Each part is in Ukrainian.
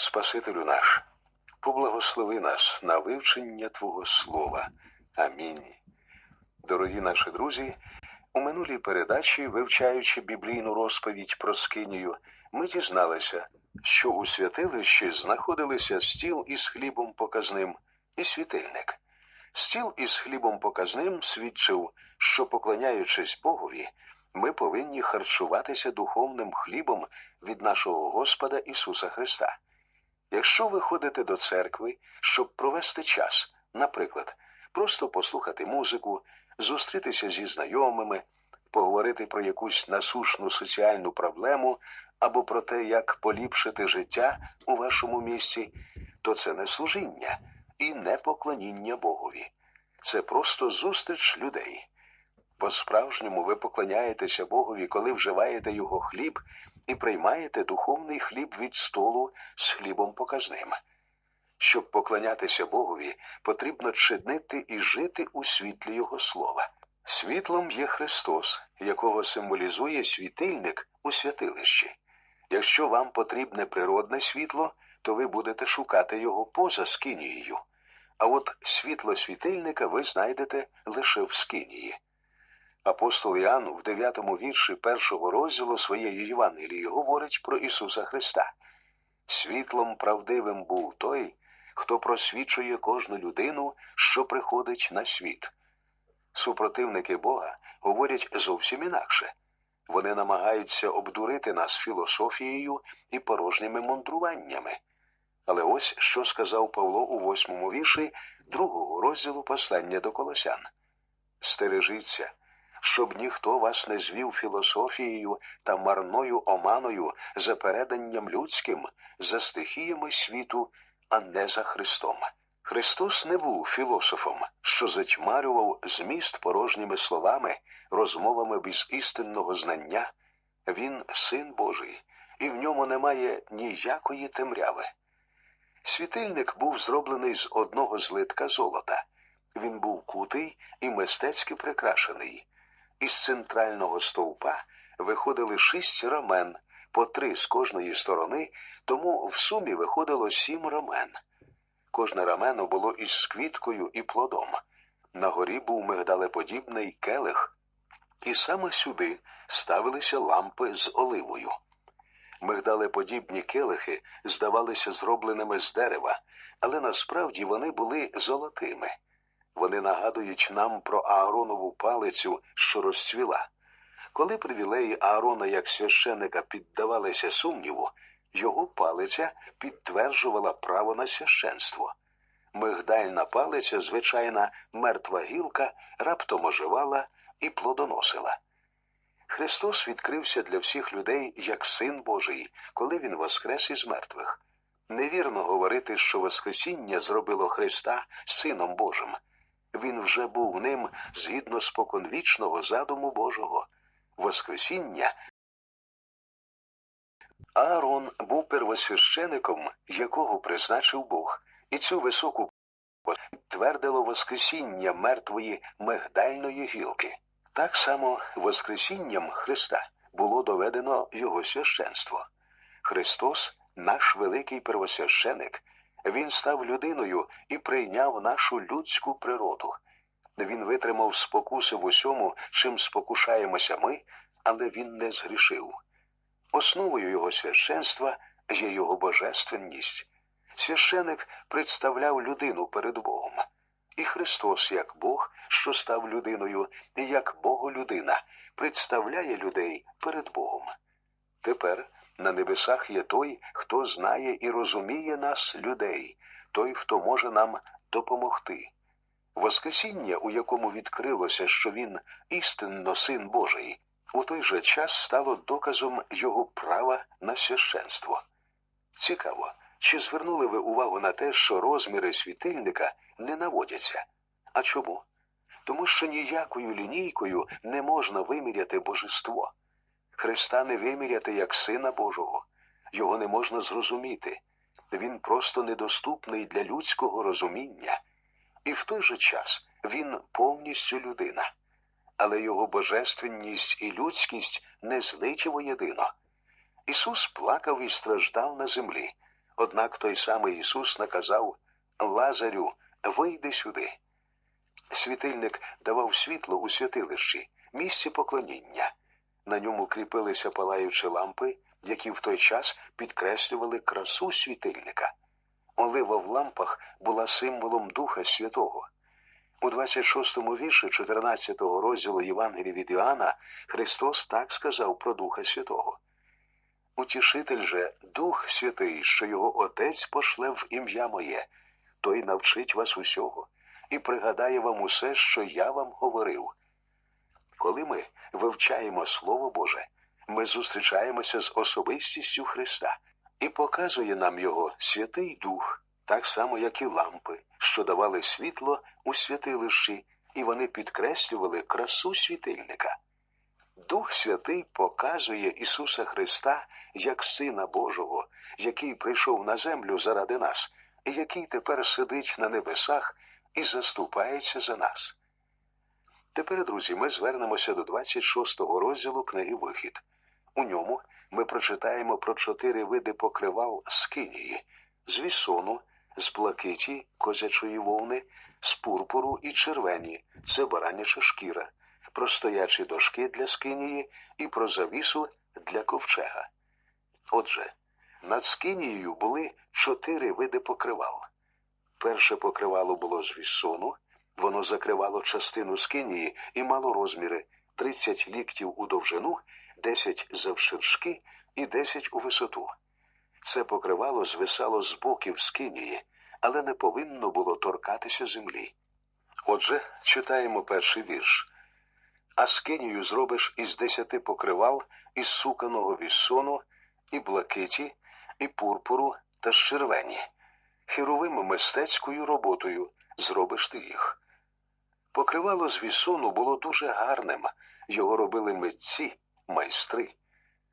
Спасителю наш, поблагослови нас на вивчення Твого Слова. Амінь. Дорогі наші друзі, у минулій передачі, вивчаючи біблійну розповідь про Скинію, ми дізналися, що у святилищі знаходилися стіл із хлібом показним і світильник. Стіл із хлібом показним свідчив, що, поклоняючись Богові, ми повинні харчуватися духовним хлібом від нашого Господа Ісуса Христа. Якщо ви ходите до церкви, щоб провести час, наприклад, просто послухати музику, зустрітися зі знайомими, поговорити про якусь насушну соціальну проблему або про те, як поліпшити життя у вашому місті, то це не служіння і не поклоніння Богові. Це просто зустріч людей. По-справжньому ви поклоняєтеся Богові, коли вживаєте його хліб і приймаєте духовний хліб від столу з хлібом показним. Щоб поклонятися Богові, потрібно чинити і жити у світлі Його слова. Світлом є Христос, якого символізує світильник у святилищі. Якщо вам потрібне природне світло, то ви будете шукати його поза скинією. А от світло світильника ви знайдете лише в скинії. Апостол Іоанн в дев'ятому вірші першого розділу своєї Євангелії говорить про Ісуса Христа. Світлом правдивим був той, хто просвічує кожну людину, що приходить на світ. Супротивники Бога говорять зовсім інакше. Вони намагаються обдурити нас філософією і порожніми мудруваннями. Але ось що сказав Павло у восьмому вірші другого розділу послання до Колосян. Стережіться, щоб ніхто вас не звів філософією та марною оманою за переданням людським, за стихіями світу, а не за Христом. Христос не був філософом, що затьмарював зміст порожніми словами, розмовами без істинного знання. Він син Божий, і в ньому немає ніякої темряви. Світильник був зроблений з одного злитка золота. Він був кутий і мистецьки прикрашений. Із центрального стовпа виходили шість рамен, по три з кожної сторони, тому в сумі виходило сім рамен. Кожне рамено було із квіткою і плодом. На горі був мигдалеподібний келих, і саме сюди ставилися лампи з оливою. Мигдалеподібні келихи здавалися зробленими з дерева, але насправді вони були золотими. Вони нагадують нам про Ааронову палицю, що розцвіла. Коли привілеї Аарона як священика піддавалися сумніву, його палиця підтверджувала право на священство. Мигдальна палиця, звичайна мертва гілка, раптом оживала і плодоносила. Христос відкрився для всіх людей як Син Божий, коли Він воскрес із мертвих. Невірно говорити, що Воскресіння зробило Христа Сином Божим. Він вже був ним згідно споконвічного задуму Божого. Воскресіння Аарон був первосвящеником, якого призначив Бог, і цю високу підтвердило Воскресіння мертвої мигдальної гілки. Так само Воскресінням Христа було доведено Його священство. Христос, наш великий первосвященик, Він став людиною і прийняв нашу людську природу. Він витримав спокуси в усьому, чим спокушаємося ми, але він не згрішив. Основою його священства є його божественність. Священик представляв людину перед Богом. І Христос, як Бог, що став людиною, і як Боголюдина, представляє людей перед Богом. Тепер на небесах є той, хто знає і розуміє нас, людей, той, хто може нам допомогти. Воскресіння, у якому відкрилося, що він істинно син Божий, у той же час стало доказом його права на священство. Цікаво, чи звернули ви увагу на те, що розміри світильника не наводяться? А чому? Тому що ніякою лінійкою не можна виміряти божество. Христа не виміряти як Сина Божого, його не можна зрозуміти. Він просто недоступний для людського розуміння, і в той же час він повністю людина. Але його божественність і людськість не злиті воєдино. Ісус плакав і страждав на землі, Однак той самий Ісус наказав Лазарю, вийди сюди. Світильник давав світло у святилищі, місці поклоніння. На ньому кріпилися палаючі лампи, які в той час підкреслювали красу світильника. Олива в лампах була символом Духа Святого. У 26-му вірші 14-го розділу Євангелія від Іоанна Христос так сказав про Духа Святого. Утішитель же Дух Святий, що його Отець пошле в ім'я моє, той навчить вас усього і пригадає вам усе, що я вам говорив. Коли ми вивчаємо Слово Боже, ми зустрічаємося з особистістю Христа і показує нам його Святий Дух, так само, як і лампи, що давали світло у святилищі, і вони підкреслювали красу світильника. Дух Святий показує Ісуса Христа як Сина Божого, який прийшов на землю заради нас, і який тепер сидить на небесах і заступається за нас. Тепер, друзі, ми звернемося до 26-го розділу книги Вихід. У ньому ми прочитаємо про чотири види покривал з кинії, з вісону, з блакиті, козячої вовни, з пурпуру і червені це бараняча шкіра, про стоячі дошки для скинії і про завісу для ковчега. Отже, над скинією були чотири види покривал. Перше покривало було з вісону, воно закривало частину скинії і мало розміри 30 ліктів у довжину, 10 завширшки і 10 у висоту. Це покривало звисало з боків скинії, але не повинно було торкатися землі. Отже, читаємо перший вірш. А скинію зробиш із десяти покривал, із суканого віссону, і блакиті, і пурпуру та з червені. Хіровими мистецькою роботою зробиш ти їх. Покривало з вісону було дуже гарним. Його робили митці, майстри.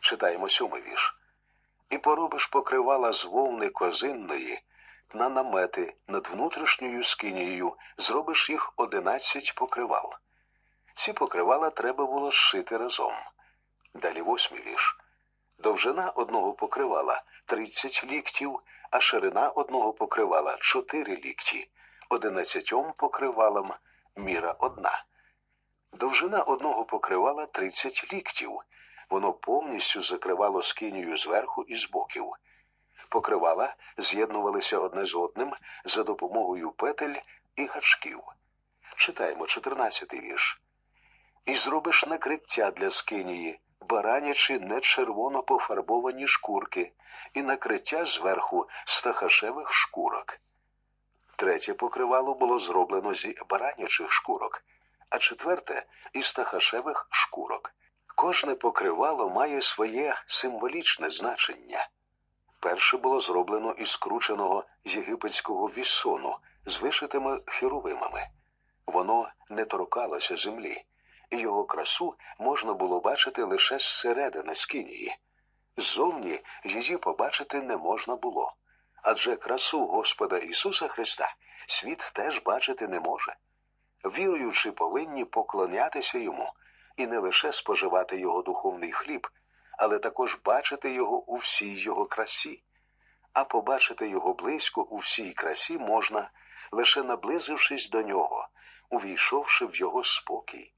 Читаємо сьомий вірш. І поробиш покривала з вовни козинної на намети над внутрішньою скинією, зробиш їх одинадцять покривал. Ці покривала треба було зшити разом. Далі восьмий вірш. Довжина одного покривала тридцять ліктів, а ширина одного покривала чотири лікті, одинадцятьом покривалам міра одна. Довжина одного покривала тридцять ліктів. Воно повністю закривало скинію зверху і з боків. Покривала з'єднувалися одне з одним за допомогою петель і гачків. Читаємо 14-й вірш. І зробиш накриття для скинії, баранячі не червоно пофарбовані шкурки, і накриття зверху стахашевих шкурок. Третє покривало було зроблено зі баранячих шкурок, а четверте із стахашевих шкурок. Кожне покривало має своє символічне значення. Перше було зроблено із скрученого єгипетського вісону з вишитими херовимами. Воно не торкалося землі, і його красу можна було бачити лише зсередини скинії. Ззовні її побачити не можна було. Адже красу Господа Ісуса Христа світ теж бачити не може. Віруючи, повинні поклонятися йому і не лише споживати його духовний хліб, але також бачити його у всій його красі. А побачити його близько у всій красі можна, лише наблизившись до нього, увійшовши в його спокій.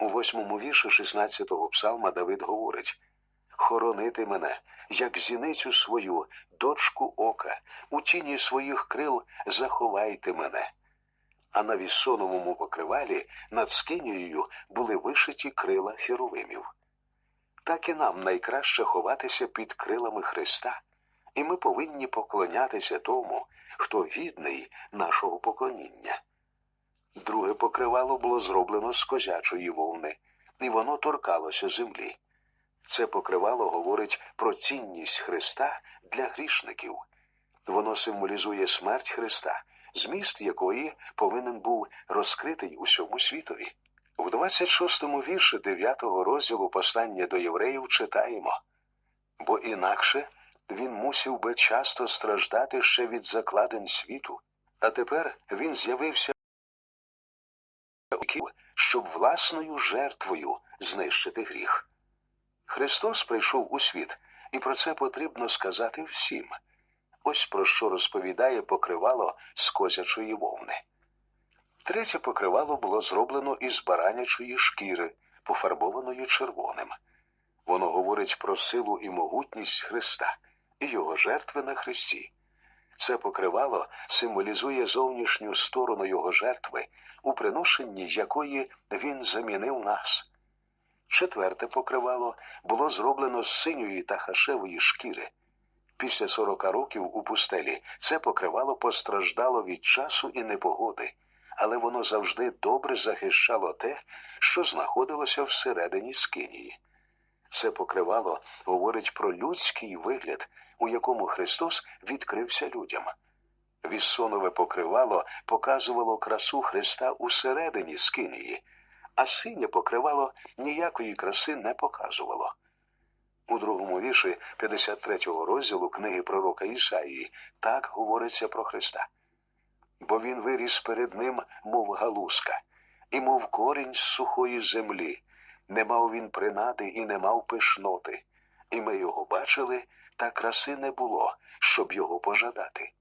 У восьмому вірші 16-го псалма Давид говорить Хоронити мене, як зіницю свою, дочку ока, у тіні своїх крил заховайте мене. А на вісоновому покривалі над скинією були вишиті крила херовимів. Так і нам найкраще ховатися під крилами Христа, і ми повинні поклонятися тому, хто гідний нашого поклоніння. Друге покривало було зроблено з козячої вовни, і воно торкалося землі. Це покривало говорить про цінність Христа для грішників. Воно символізує смерть Христа, зміст якої повинен був розкритий усьому світові. В 26-му вірші 9-го розділу послання до євреїв читаємо бо інакше він мусив би часто страждати ще від закладень світу, а тепер він з'явився щоб власною жертвою знищити гріх. Христос прийшов у світ, і про це потрібно сказати всім. Ось про що розповідає покривало з козячої вовни. Третє покривало було зроблено із баранячої шкіри, пофарбованої червоним. Воно говорить про силу і могутність Христа і його жертви на Христі. Це покривало символізує зовнішню сторону його жертви, у приношенні якої він замінив нас. Четверте покривало було зроблено з синьої та хашевої шкіри. Після сорока років у пустелі це покривало постраждало від часу і непогоди, але воно завжди добре захищало те, що знаходилося всередині скинії. Це покривало говорить про людський вигляд, у якому Христос відкрився людям. Віссонове покривало показувало красу Христа усередині скинії, а синє покривало ніякої краси не показувало. У другому вірші 53-го розділу книги пророка Ісаїї так говориться про Христа. Бо він виріс перед ним, мов галузка, і мов корінь з сухої землі. Не мав він принади і не мав пишноти, і ми його бачили, та краси не було, щоб його пожадати.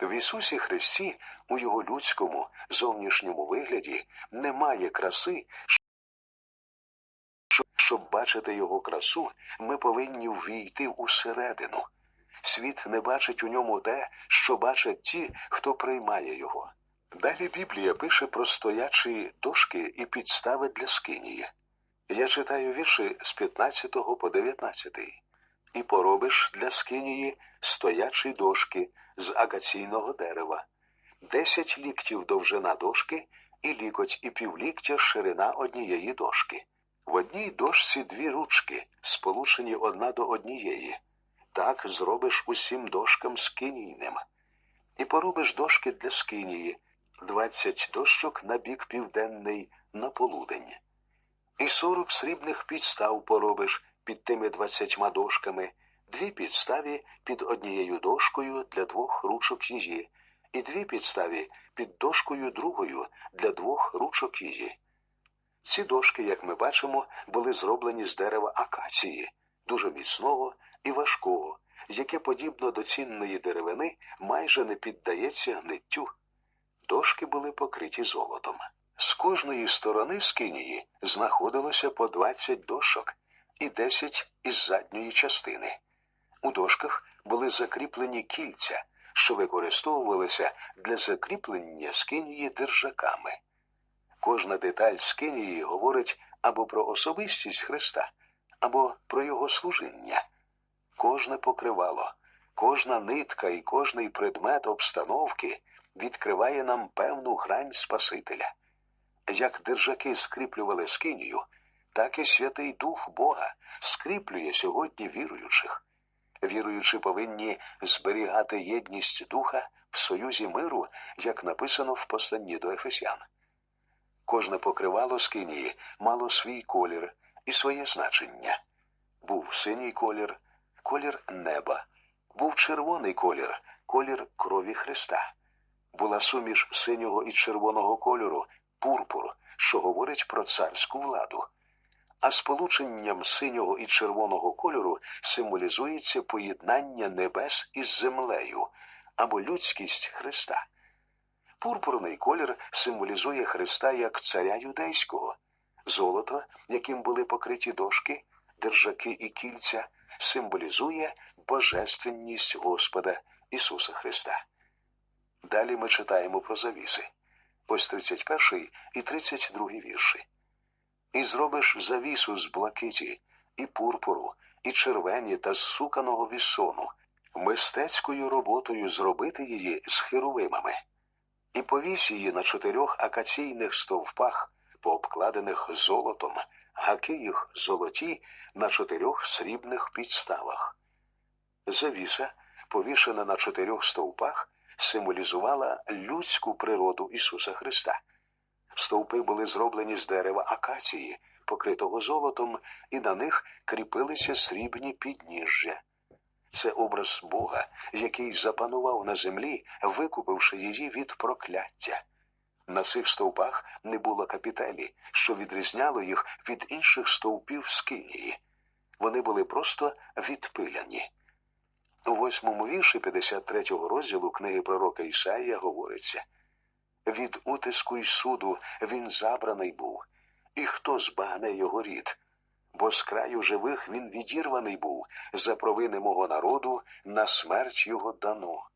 В Ісусі Христі у його людському зовнішньому вигляді немає краси, щоб, бачити його красу, ми повинні ввійти усередину. Світ не бачить у ньому те, що бачать ті, хто приймає його. Далі Біблія пише про стоячі дошки і підстави для скинії. Я читаю вірші з 15 по 19. І поробиш для скинії стоячі дошки з агаційного дерева, десять ліктів довжина дошки і лікоть і півліктя ширина однієї дошки. В одній дошці дві ручки, сполучені одна до однієї. Так зробиш усім дошкам скинійним. І поробиш дошки для скинії, двадцять дощок на бік південний на полудень. І сорок срібних підстав поробиш під тими двадцятьма дошками, дві підставі під однією дошкою для двох ручок її, і дві підставі під дошкою другою для двох ручок її. Ці дошки, як ми бачимо, були зроблені з дерева акації, дуже міцного і важкого, яке, подібно до цінної деревини, майже не піддається гниттю. Дошки були покриті золотом. З кожної сторони скинії знаходилося по 20 дошок і 10 із задньої частини. У дошках були закріплені кільця, що використовувалися для закріплення скинії держаками. Кожна деталь скинії говорить або про особистість Христа, або про його служіння. Кожне покривало, кожна нитка і кожний предмет обстановки відкриває нам певну грань Спасителя. Як держаки скріплювали скинію, так і Святий Дух Бога скріплює сьогодні віруючих. Віруючі повинні зберігати єдність духа в союзі миру, як написано в посланні до Ефесян. Кожне покривало скинії мало свій колір і своє значення. Був синій колір, колір неба, був червоний колір, колір крові Христа. Була суміш синього і червоного кольору, пурпур, що говорить про царську владу. А сполученням синього і червоного кольору символізується поєднання небес із землею або людськість Христа. Пурпурний колір символізує Христа як царя юдейського, золото, яким були покриті дошки, держаки і кільця, символізує божественність Господа Ісуса Христа. Далі ми читаємо про завіси. Ось 31 і 32 вірші. І зробиш завісу з блакиті, і пурпуру, і червені та з суканого вісону, мистецькою роботою зробити її з херовимами, і повісь її на чотирьох акаційних стовпах, пообкладених золотом, гаки їх золоті на чотирьох срібних підставах. Завіса, повішена на чотирьох стовпах, символізувала людську природу Ісуса Христа. Стовпи були зроблені з дерева акації, покритого золотом, і на них кріпилися срібні підніжжя. Це образ Бога, який запанував на землі, викупивши її від прокляття. На цих стовпах не було капітелі, що відрізняло їх від інших стовпів скинії. Вони були просто відпиляні. У 28 вірші 53 розділу книги пророка Ісаїя говориться Від утиску й суду він забраний був, і хто збагне його рід? Бо з краю живих він відірваний був, за провини мого народу на смерть його дано.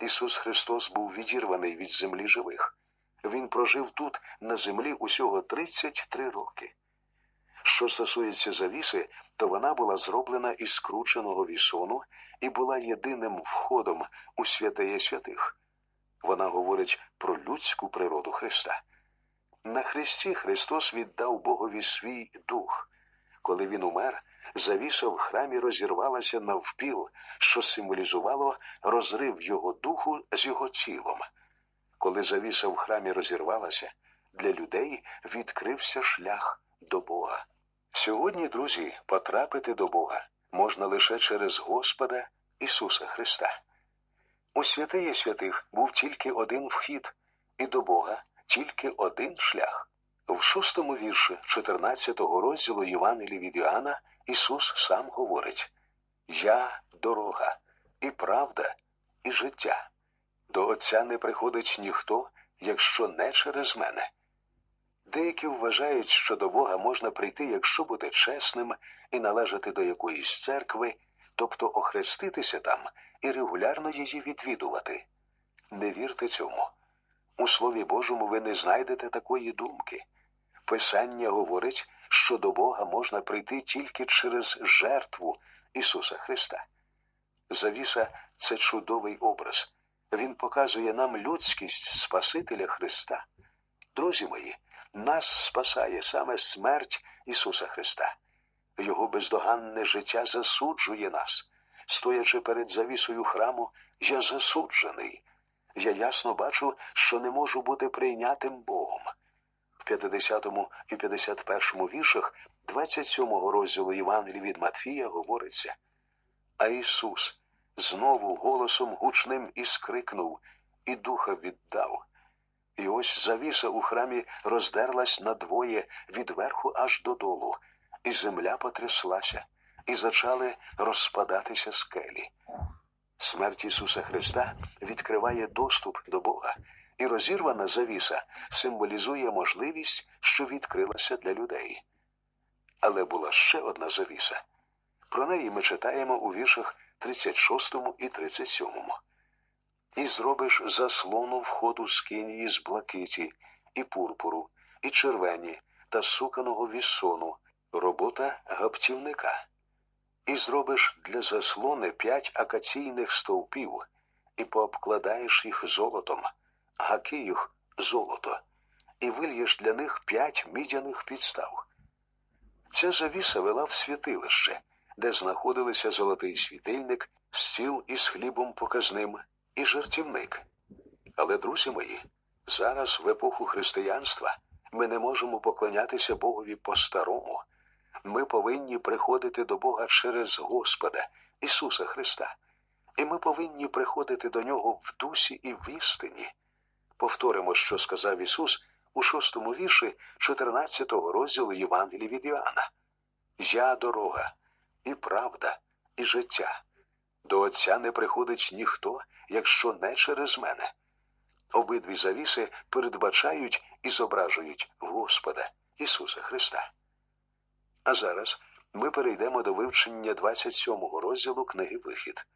Ісус Христос був відірваний від землі живих. Він прожив тут, на землі, усього 33 роки. Що стосується завіси, то вона була зроблена із скрученого вісону і була єдиним входом у святеє святих. Вона говорить про людську природу Христа. На Христі Христос віддав Богові свій дух. Коли він умер, завіса в храмі розірвалася навпіл, що символізувало розрив його духу з його тілом. Коли завіса в храмі розірвалася, для людей відкрився шлях до Бога. Сьогодні, друзі, потрапити до Бога можна лише через Господа Ісуса Христа. У святиє святих був тільки один вхід, і до Бога тільки один шлях. В шостому вірші 14-го розділу Євангелії від Іоанна Ісус сам говорить Я дорога, і правда, і життя. До Отця не приходить ніхто, якщо не через мене. Деякі вважають, що до Бога можна прийти, якщо бути чесним і належати до якоїсь церкви, тобто охреститися там і регулярно її відвідувати. Не вірте цьому. У Слові Божому ви не знайдете такої думки. Писання говорить, що до Бога можна прийти тільки через жертву Ісуса Христа. Завіса це чудовий образ. Він показує нам людськість Спасителя Христа. Друзі мої, нас спасає саме смерть Ісуса Христа. Його бездоганне життя засуджує нас. Стоячи перед завісою храму, я засуджений. Я ясно бачу, що не можу бути прийнятим Богом. В 50 і 51 віршах 27 розділу Євангелії від Матфія говориться А Ісус знову голосом гучним і скрикнув, і духа віддав. І ось завіса у храмі роздерлась надвоє від верху аж додолу, і земля потряслася, і зачали розпадатися скелі. Смерть Ісуса Христа відкриває доступ до Бога, і розірвана завіса символізує можливість, що відкрилася для людей. Але була ще одна завіса. Про неї ми читаємо у віршах 36 і 37. І зробиш заслону входу з кинії з блакиті, і пурпуру, і червені та суканого вісону, робота гаптівника. І зробиш для заслони п'ять акаційних стовпів, і пообкладаєш їх золотом, гаки їх золото, і вильєш для них п'ять мідяних підстав. Ця завіса вела в святилище, де знаходилися золотий світильник, стіл із хлібом показним і жартівник. Але, друзі мої, зараз в епоху християнства ми не можемо поклонятися Богові по-старому. Ми повинні приходити до Бога через Господа Ісуса Христа, і ми повинні приходити до Нього в дусі і в істині. Повторимо, що сказав Ісус у шостому вірші 14 розділу Євангелії від Іоанна. Я дорога, і правда, і життя. До Отця не приходить ніхто, якщо не через мене. Обидві завіси передбачають і зображують Господа Ісуса Христа. А зараз ми перейдемо до вивчення 27-го розділу книги Вихід.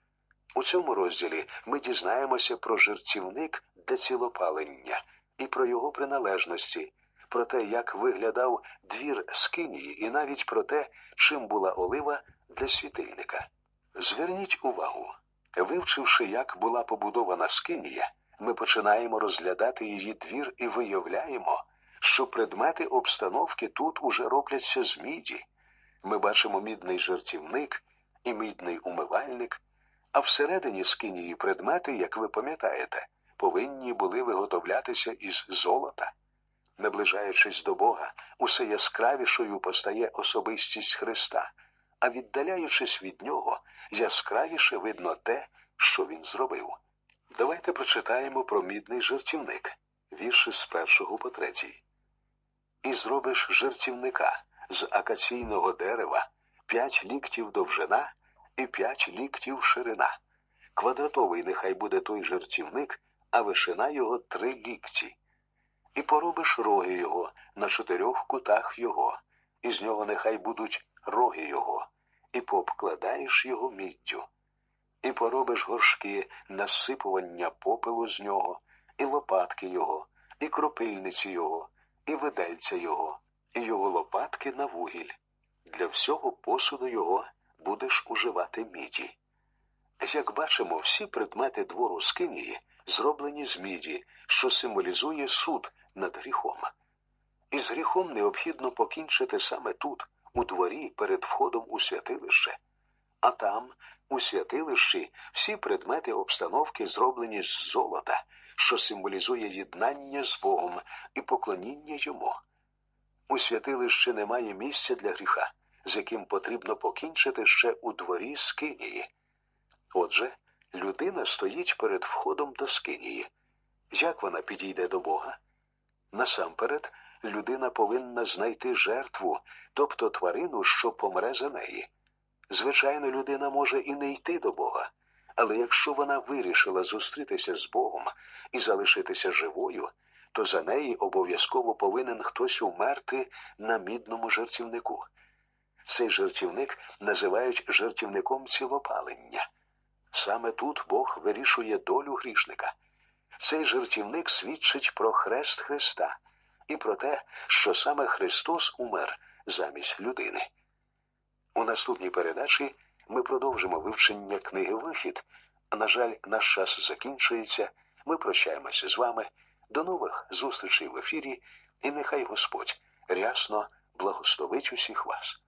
У цьому розділі ми дізнаємося про жертівник для цілопалення і про його приналежності, про те, як виглядав двір Скинії, і навіть про те, чим була олива для світильника. Зверніть увагу, вивчивши, як була побудована Скинія, ми починаємо розглядати її двір і виявляємо, що предмети обстановки тут уже робляться з міді. Ми бачимо мідний жертівник і мідний умивальник, а всередині скинії предмети, як ви пам'ятаєте, повинні були виготовлятися із золота. Наближаючись до Бога, усе яскравішою постає особистість Христа, а віддаляючись від нього, яскравіше видно те, що він зробив. Давайте прочитаємо про мідний жертівник, вірші з першого по третій. І зробиш жертівника з акаційного дерева, п'ять ліктів довжина і п'ять ліктів ширина. Квадратовий нехай буде той жертівник, а вишина його три лікті. І поробиш роги його на чотирьох кутах його, і з нього нехай будуть роги його, і пообкладаєш його міддю. І поробиш горшки насипування попелу з нього, і лопатки його, і кропильниці його, і видельця його, і його лопатки на вугіль. Для всього посуду його будеш уживати міді. Як бачимо, всі предмети двору Скинії зроблені з міді, що символізує суд над гріхом. І з гріхом необхідно покінчити саме тут, у дворі перед входом у святилище. А там, у святилищі, всі предмети обстановки зроблені з золота, що символізує єднання з Богом і поклоніння йому. У святилищі немає місця для гріха, з яким потрібно покінчити ще у дворі Скинії. Отже, людина стоїть перед входом до Скинії. Як вона підійде до Бога? Насамперед, людина повинна знайти жертву, тобто тварину, що помре за неї. Звичайно, людина може і не йти до Бога, але якщо вона вирішила зустрітися з Богом і залишитися живою, то за неї обов'язково повинен хтось умерти на мідному жертівнику. Цей жертівник називають жертівником цілопалення. Саме тут Бог вирішує долю грішника. Цей жертівник свідчить про хрест Христа і про те, що саме Христос умер замість людини. У наступній передачі ми продовжимо вивчення книги Вихід. На жаль, наш час закінчується. Ми прощаємося з вами. До нових зустрічей в ефірі, і нехай Господь рясно благословить усіх вас.